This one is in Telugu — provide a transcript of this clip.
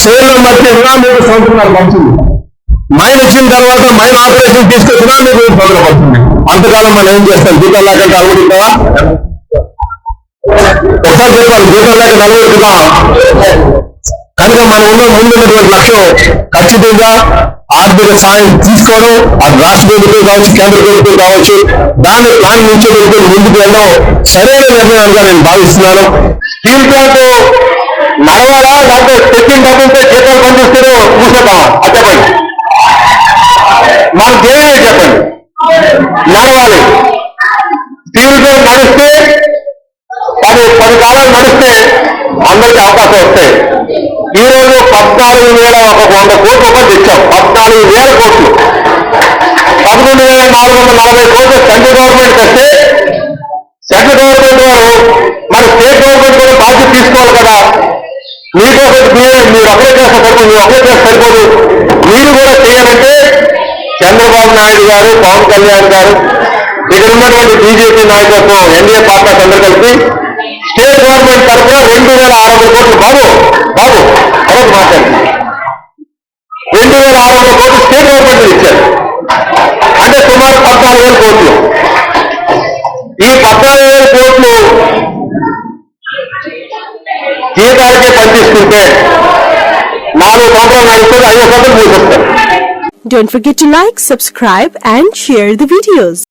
సేవలు మర్చినా మీకు సంవత్సరాలు పంచింది మైన్ వచ్చిన తర్వాత మైన్ ఆపరేషన్ తీసుకొచ్చినా మీకు సంవత్సరం పంచింది అంతకాలం మనం ఏం చేస్తాం? జీతం లేకుండా అడుగుతావా ఒకసారి చెప్పాలి జీతం లేక నలుగురుగా కనుక మనం ఉన్న ముందున్నటువంటి లక్ష్యం ఖచ్చితంగా ఆర్థిక సాయం తీసుకోవడం అది రాష్ట్ర ప్రభుత్వం కావచ్చు కేంద్ర ప్రభుత్వం కావచ్చు దాన్ని ప్లాన్ నుంచి ముందుకు వెళ్ళడం సరైన నిర్ణయంగా నేను భావిస్తున్నాను. స్టీల్ ప్లాంట్ నడవాలా లేకపోతే తెచ్చిన డబ్బులతో జీతాలు పంపిస్తారో కూర్చుంటామా చెప్పండి మనం దేవుడే చెప్పండి. నడవాలి. స్టీల్ నడిస్తే పది పది కాలాలు నడిస్తే అందరికీ అవకాశం వస్తాయి. ఈ రోజు పద్నాలుగు వేల ఒక వంద కోట్ల రూపాయలు తెచ్చాం. పద్నాలుగు వేల కోట్లు. పదకొండు వేల నాలుగు వందల నలభై కోట్లు సెంట్రల్ గవర్నమెంట్ కట్టే సెంట్రల్ గవర్నమెంట్ వారు మరి స్టేట్ గవర్నమెంట్ కూడా బాధ్యత తీసుకోవాలి కదా మీకు మీరు అప్లై చేస్తే సరిపోదు మీరు అప్లై చేస్తే సరిపోదు. మీరు కూడా చేయాలంటే చంద్రబాబు నాయుడు గారు పవన్ కళ్యాణ్ గారు ఇక్కడ ఉన్నటువంటి బీజేపీ నాయకత్వం ఎన్డీఏ పార్టీస్ అందరూ కలిపి స్టేట్ గవర్నమెంట్ తరఫున రెండు వేల ఆరు వందల కోట్లు. బాబు బాబు అరవై మాట్లాడి. రెండు వేల ఆరు వందల కోట్లు స్టేట్ గవర్నమెంట్ ఇచ్చారు. అంటే సుమారు పద్నాలుగు వేల కోట్లు. ఈ పద్నాలుగు జీతాలకే పనిచేస్తుంటే నాలుగు సంవత్సరాలు నడుస్తుంది ఐదు సంవత్సరాలు మూసేస్తారు Don't forget to like, subscribe and share the videos.